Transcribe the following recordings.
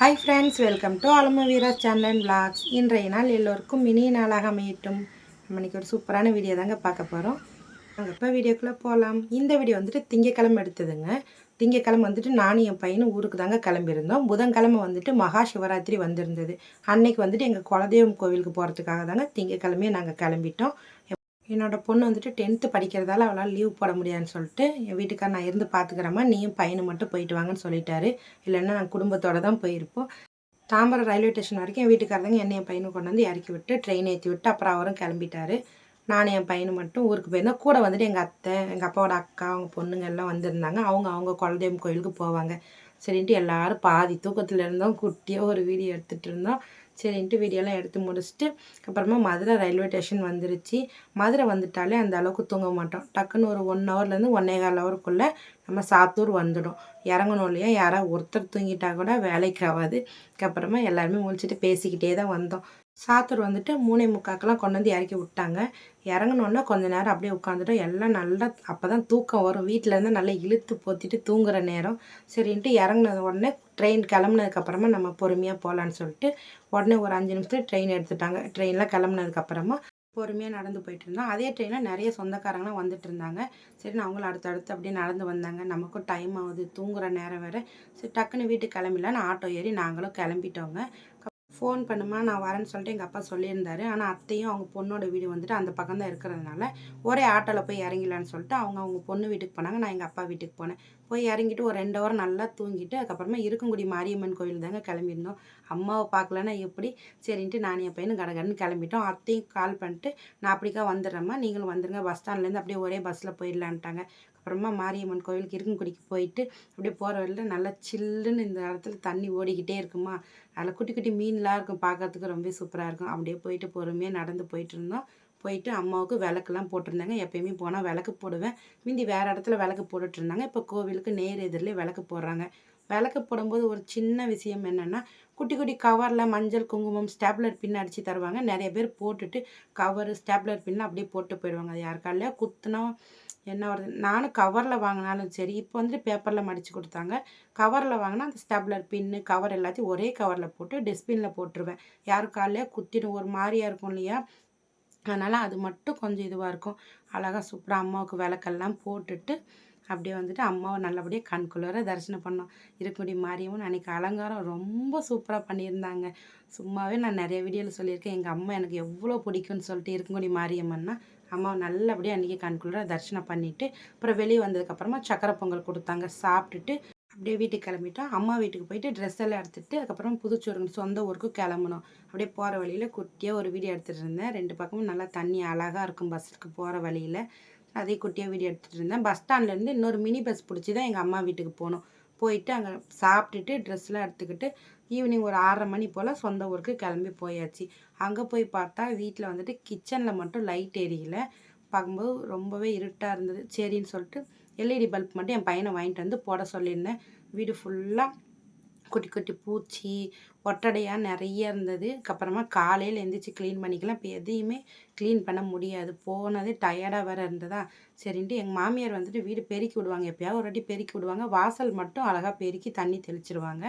Hi friends welcome to Alama Veera channel and இன்றைய நாள் எல்லோருக்கும் மினி நாளாக அமையட்டும். நம்ம ஒரு சூப்பரான வீடியோ தாங்க பார்க்க போகிறோம் நாங்கள் இப்போ வீடியோக்குள்ளே போகலாம் இந்த வீடியோ வந்துட்டு திங்கக்கிழமை எடுத்ததுங்க. திங்கக்கிழமை வந்துட்டு நானும் என் பையனும் ஊருக்கு தாங்க கிளம்பியிருந்தோம். புதன்கிழமை வந்துட்டு மகா சிவராத்திரி வந்திருந்தது. அன்னைக்கு வந்துட்டு எங்கள் குலதெய்வம் கோவிலுக்கு போகிறதுக்காக தாங்க திங்கக்கிழமையே நாங்கள் கிளம்பிட்டோம். என்னோடய பொண்ணு வந்துட்டு டென்த்து படிக்கிறதால அவளால் லீவ் போட முடியாதுன்னு சொல்லிட்டு என் வீட்டுக்கார நான் இருந்து பார்த்துக்கிறேம்மா நீயும் பையனை மட்டும் போயிட்டு வாங்கன்னு சொல்லிட்டாரு. இல்லைன்னா நாங்கள் குடும்பத்தோடு தான் போயிருப்போம். தாம்பரம் ரயில்வே ஸ்டேஷன் வரைக்கும் என் வீட்டுக்காரங்க என்னை என் பையனை கொண்டு வந்து இறக்கி விட்டு ட்ரெயின் ஏற்றி விட்டு அப்புறம் அவரும் கிளம்பிட்டாரு. நான் என் பையனை மட்டும் ஊருக்கு போயிருந்தேன் கூட வந்துட்டு எங்கள் அத்தை எங்கள் அப்பாவோட அக்கா அவங்க பொண்ணுங்க எல்லாம் வந்திருந்தாங்க. அவங்க அவங்க குலதெய்வம் கோயிலுக்கு போவாங்க. சரின்ட்டு எல்லாரும் பாதி தூக்கத்தில் இருந்தோம். குட்டியாக ஒரு வீடியோ எடுத்துகிட்டு இருந்தோம். சரின்ட்டு வீடியோலாம் எடுத்து முடிச்சுட்டு அப்புறமா மதுரை ரயில்வே ஸ்டேஷன் வந்துருச்சு. மதுரை வந்துட்டாலே அந்த அளவுக்கு தூங்க மாட்டோம். டக்குன்னு ஒரு ஒன் ஹவர்லேருந்து ஒன்னே கால் ஹவருக்குள்ளே நம்ம சாத்தூர் வந்துடும். இறங்கணும் இல்லையா? யாராவது ஒருத்தர் தூங்கிட்டா கூட வேலைக்கு ஆகாது. அதுக்கப்புறமா எல்லாருமே முழிச்சிட்டு பேசிக்கிட்டே தான் வந்தோம். சாத்தூர் வந்துட்டு மூணே முக்காக்கெல்லாம் கொண்டு வந்து இறக்கி விட்டாங்க. இறங்கணுன்னா கொஞ்ச நேரம் அப்படியே உட்காந்துட்டோம். எல்லாம் நல்லா அப்போ தான் தூக்கம் வரும். வீட்டிலேருந்து நல்லா இழுத்து போத்திட்டு தூங்குற நேரம். சரின்ட்டு இறங்கினது உடனே ட்ரெயின் கிளம்புனதுக்கப்புறமா நம்ம பொறுமையாக போகலான்னு சொல்லிட்டு உடனே ஒரு அஞ்சு நிமிஷத்துல ட்ரெயின் எடுத்துட்டாங்க. ட்ரெயினில் கிளம்புனதுக்கப்புறமா பொறுமையாக நடந்து போயிட்டு இருந்தோம் அதே ட்ரெயினில் நிறைய சொந்தக்காரங்களாம் வந்துட்டு இருந்தாங்க சரி அவங்களும் அடுத்தடுத்து அப்படியே நடந்து வந்தாங்க. நமக்கும் டைம் ஆகுது. தூங்குற நேரம் வேறு. சரி டக்குன்னு வீட்டுக்கு கிளம்பிடலான்னு ஆட்டோ ஏறி நாங்களும் கிளம்பிட்டோங்க. ஃபோன் பண்ணுமா நான் வரேன்னு சொல்லிட்டு எங்கள் அப்பா சொல்லியிருந்தாரு. ஆனால் அத்தையும் அவங்க பொண்ணோட வீடு வந்துட்டு அந்த பக்கம் தான் இருக்கிறதுனால ஒரே ஆட்டோவில் போய் இறங்கிலான்னு சொல்லிட்டு அவங்க அவங்க பொண்ணு வீட்டுக்கு போனாங்க. நான் எங்கள் அப்பா வீட்டுக்கு போனேன். போய் இறங்கிட்டு ஒரு ரெண்டு ஹவர் நல்லா தூங்கிட்டு அதுக்கப்புறமா இருக்குங்குடி மாரியம்மன் கோயில் தாங்க கிளம்பியிருந்தோம். அம்மாவை பார்க்கலன்னா எப்படி? சரின்ட்டு நான் என் பையனும் கடகடன்னு கிளம்பிட்டோம். அத்தையும் கால் பண்ணிட்டு நான் அப்படிக்கா வந்துடுறேம்மா. நீங்களும் வந்துடுங்க பஸ் ஸ்டாண்ட்லேருந்து அப்படியே ஒரே பஸ்ஸில் போயிடலான்ட்டாங்க. அப்புறமா மாரியம்மன் கோயிலுக்கு இருக்குங்குடிக்கு போயிட்டு அப்படியே போகிற வழியில் நல்லா சில்லுன்னு இந்த இடத்துல தண்ணி ஓடிக்கிட்டே இருக்குமா? அதில் குட்டி குட்டி மீன்லாம் இருக்கும். பார்க்கறதுக்கு ரொம்ப சூப்பராக இருக்கும். அப்படியே போயிட்டு பொறுமையாக நடந்து போயிட்டு இருந்தோம். போயிட்டு அம்மாவுக்கு விளக்குலாம் போட்டிருந்தாங்க. எப்பயுமே போனால் விளக்கு போடுவேன். முந்தி வேறு இடத்துல விளக்கு போட்டுட்டு இருந்தாங்க. இப்போ கோவிலுக்கு நேர் எதிரிலே விளக்கு போடுறாங்க. விளக்கு போடும்போது ஒரு சின்ன விஷயம் என்னென்னா குட்டி குட்டி கவரில் மஞ்சள் குங்குமம் ஸ்டாப்லர் பின் அடித்து தருவாங்க. நிறைய பேர் போட்டுட்டு கவரு ஸ்டாப்லர் பின்னு அப்படியே போட்டு போயிடுவாங்க. அது யாருக்காலையா குத்துனா என்ன வருது? நானும் கவரில் வாங்கினாலும் சரி இப்போ வந்துட்டு பேப்பரில் மடித்து கொடுத்தாங்க. கவரில் வாங்கினா அந்த ஸ்டேப்லர் பின்னு கவர் எல்லாத்தையும் ஒரே கவரில் போட்டு டஸ்ட்பினில் போட்டுருவேன். யாரும் காலையில குத்திடும். ஒரு மாதிரியாக இருக்கும் இல்லையா? அதனால் அது மட்டும் கொஞ்சம் இதுவாக இருக்கும். அழகாக சூப்பராக அம்மாவுக்கு விளக்கெல்லாம் போட்டுட்டு அப்படியே வந்துட்டு அம்மாவை நல்லபடியாக கண்குள்ளார தரிசனம் பண்ணோம். இருக்கக்கூடிய மாரியம்மன் அன்றைக்கி அலங்காரம் ரொம்ப சூப்பராக பண்ணியிருந்தாங்க. சும்மாவே நான் நிறைய வீடியோவில் சொல்லியிருக்கேன். எங்கள் அம்மா எனக்கு எவ்வளோ பிடிக்கும்னு சொல்லிட்டு இருக்கக்கூடிய மாரியம்மன்னா அம்மாவை நல்லபடியாக அன்றைக்கி கண்குள்ளார தரிசனம் பண்ணிவிட்டு அப்புறம் வெளியே வந்ததுக்கப்புறமா சக்கரை பொங்கல் கொடுத்தாங்க. சாப்பிட்டுட்டு அப்படியே வீட்டுக்கு கிளம்பிட்டோம். அம்மா வீட்டுக்கு போயிட்டு ட்ரெஸ் எல்லாம் எடுத்துகிட்டு அதுக்கப்புறம் புதுச்சோறுங்க சொந்த ஊருக்கு கிளம்பணும் அப்படியே போகிற வழியில் குட்டியாக ஒரு வீடியோ எடுத்துகிட்டு இருந்தேன். ரெண்டு பக்கமும் நல்லா தண்ணி அழகாக இருக்கும் பஸ்ஸுக்கு போகிற வழியில். அதே குட்டியாக வீடியோ எடுத்துகிட்டு இருந்தேன். பஸ் ஸ்டாண்ட்லேருந்து இன்னொரு மினி பஸ் பிடிச்சி தான் எங்கள் அம்மா வீட்டுக்கு போகணும் போயிட்டு அங்கே சாப்பிட்டுட்டு ட்ரெஸ்லாம் எடுத்துக்கிட்டு ஈவினிங் ஒரு ஆறரை மணி போல் சொந்த ஊருக்கு கிளம்பி போயாச்சு. அங்கே போய் பார்த்தா வீட்டில் வந்துட்டு கிச்சனில் மட்டும் லைட் எரியலை. பார்க்கும்போது ரொம்பவே இருட்டாக இருந்தது. சரின்னு சொல்லிட்டு எல்இடி பல்ப் மட்டும் என் பையனை வாங்கிட்டு வந்து போட சொல்லியிருந்தேன். வீடு ஃபுல்லாக குட்டி குட்டி பூச்சி ஒட்டடையாக நிறைய இருந்தது. அதுக்கப்புறமா காலையில் எழுந்திரிச்சு க்ளீன் பண்ணிக்கலாம். இப்போ எதையுமே க்ளீன் பண்ண முடியாது. போனதே டயர்டாக வேறு இருந்ததா? சரின்ட்டு எங்கள் மாமியார் வந்துட்டு வீடு பெருக்கி விடுவாங்க. எப்போயாவது ஒரு வாட்டி பெருக்கி விடுவாங்க. வாசல் மட்டும் அழகாக பெருக்கி தண்ணி தெளிச்சிருவாங்க.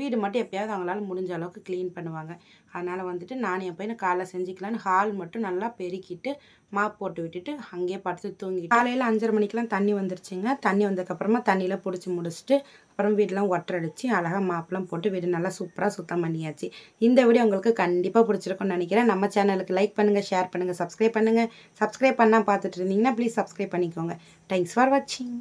வீடு மட்டும் எப்போயாவது அவங்களால முடிஞ்ச அளவுக்கு க்ளீன் பண்ணுவாங்க. அதனால் வந்துட்டு நான் என் பையனை காலைல செஞ்சுக்கலான்னு ஹால் மட்டும் நல்லா பெருக்கிட்டு மாப் போட்டு விட்டுட்டு அங்கேயே படுத்து தூங்கிட்டு. காலையில் அஞ்சரை மணிக்கெலாம் தண்ணி வந்துருச்சுங்க. தண்ணி வந்ததுக்கப்புறமா தண்ணியில் பிடிச்சி முடிச்சுட்டு அப்புறம் வீடெலாம் ஒட்டரடிச்சு அழகாக மாப்பெலாம் போட்டு வீடு நல்லா சூப்பராக சுத்தம் பண்ணியாச்சு. இந்த வீடியோ உங்களுக்கு கண்டிப்பாக பிடிச்சிருக்கும்னு நினைக்கிறேன். நம்ம சேனலுக்கு லைக் பண்ணுங்கள் ஷேர் பண்ணுங்கள் சப்ஸ்கிரைப் பண்ணுங்கள் சப்ஸ்கிரைப் பண்ணால் பார்த்துட்டு இருந்தீங்கன்னா ப்ளீஸ் சப்ஸ்கிரைப் பண்ணிக்கோங்க. தேங்க்ஸ் ஃபார் வாட்சிங்